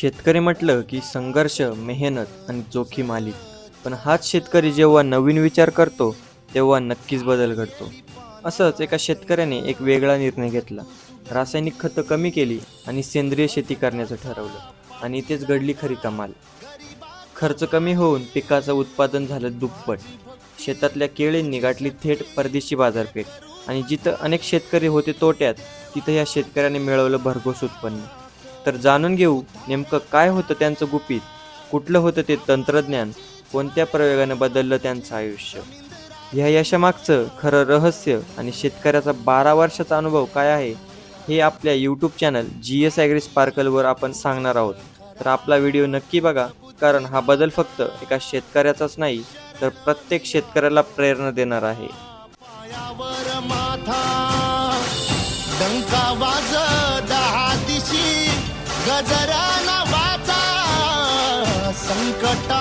शेतकरी म्हटलं की संघर्ष मेहनत आणि जोखीम आली. पण हाच शेतकरी जेव्हा नवीन विचार करतो तेव्हा नक्कीच बदल घडतो. असंच एका शेतकऱ्याने एक वेगळा निर्णय घेतला. रासायनिक खतं कमी केली आणि सेंद्रिय शेती करण्याचं ठरवलं. आणि इथेच घडली खरी कमाल. खर्च कमी होऊन पिकाचं उत्पादन झालं दुप्पट. शेतातल्या केळींनी गाठली थेट परदेशी बाजारपेठ. आणि जिथं अनेक शेतकरी होते तोट्यात तिथं या शेतकऱ्याने मिळवलं भरघोस उत्पन्न. तर जाणून घेऊ नेमकं काय होतं त्यांचं गुपित. कुठलं होतं ते तंत्रज्ञान? कोणत्या प्रयोगाने बदललं त्यांचं आयुष्य? ह्या यशामागचं खरं रहस्य आणि शेतकऱ्याचा बारा वर्षाचा अनुभव काय आहे हे आपल्या YouTube channel G S agri स्पार्कलवर आपण सांगणार आहोत. तर आपला व्हिडिओ नक्की बघा कारण हा बदल फक्त एका शेतकऱ्याचाच नाही तर प्रत्येक शेतकऱ्याला प्रेरणा देणार आहे. माथा डंका वाज दहा दिशी. गजरा वाचा संकट